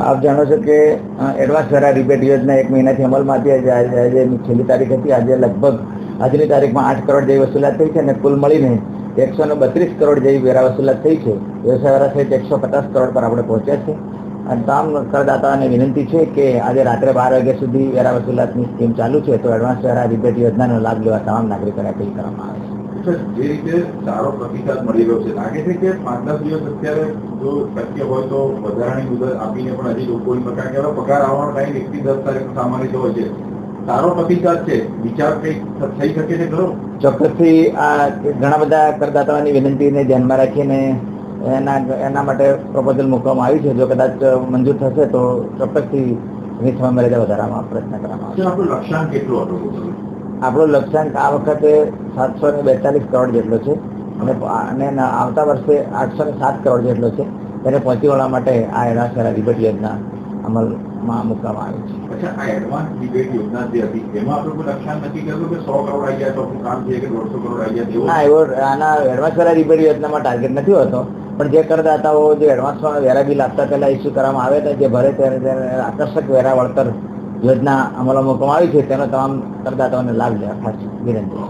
આપ જાણો છો કે એડવાન્સ વેરા રિબેટ યોજના એક મહિનાથી અમલમાં હતી આજે છેલ્લી તારીખ હતી. આજે લગભગ આજની તારીખમાં આઠ કરોડ જેવી વસૂલાત થઈ છે અને કુલ મળીને એકસો ને બત્રીસ કરોડ જેવી વેરા વસૂલાત થઈ છે. વ્યવસાયવાળા સહિત એકસો પચાસ કરોડ પર આપણે પહોંચ્યા છે અને તમામ કરદાતાઓને વિનંતી છે કે આજે રાત્રે બાર વાગ્યા સુધી વેરા વસૂલાતની સ્કીમ ચાલુ છે. તો એડવાન્સ વેરા રિબેટ યોજનાનો લાભ લેવા તમામ નાગરિકોને અપીલ કરવામાં આવે છે. જે રીતે સારો પ્રતિસાદ મળી રહ્યો છે લાગે છે કે પાંચ દસ દિવસ અત્યારે જો શક્ય હોય તો વધારાની મુદત આપીને પણ હજી લોકોની પગાર કે પગાર આવવાનો ટાઈમ એકથી દસ તારીખ સામાન્ય જ હોય છે. સારો પ્રતિસાદ છે. વિચાર કઈ થઈ શકે છે ખરો? ચોક્કસથી આ ઘણા બધા કરદાતાઓની વિનંતીને ધ્યાનમાં રાખીને એના એના માટે પ્રપોઝલ મૂકવામાં આવ્યું છે. જો કદાચ મંજૂર થશે તો ચોક્કસથી એની સમય મર્યાદા વધારવામાં પ્રયત્ન કરવામાં આવશે. આપણું લક્ષ્યાંક કેટલું હતું? આપણો લક્ષ્યાંક આ વખતે સાતસો ને બેતાલીસ કરોડ જેટલો છે અને અને આવતા વર્ષે આઠસો ને સાત કરોડ જેટલો છે. તેને પહોંચી વળવા માટે આ એડવાન્સ રિબેટ યોજના અમલમાં મૂકવામાં આવી છે. આ એડવાન્સ ડિબેટ યોજના જે હતી એમાં આપણે લક્ષ્યાંક નક્કી કર્યું કે સો કરોડ આવી જાય તો કામ છે કે દોઢસો કરોડ આવી જાય ના એવો આના એડવાન્સ વેરા રિબેટ યોજનામાં ટાર્ગેટ નથી હોતો પણ જે કરદાતાઓ જે એડવાન્સમાં વેરા બિલ આપતા પહેલા ઇસ્યુ કરવામાં આવે છે જે ભરે ત્યારે આકર્ષક વેરા વળતર યોજના અમલમાં મૂકવામાં આવી છે. તેનો તમામ કરદાતાઓને લાભ લેવા ખાસ વિનંતી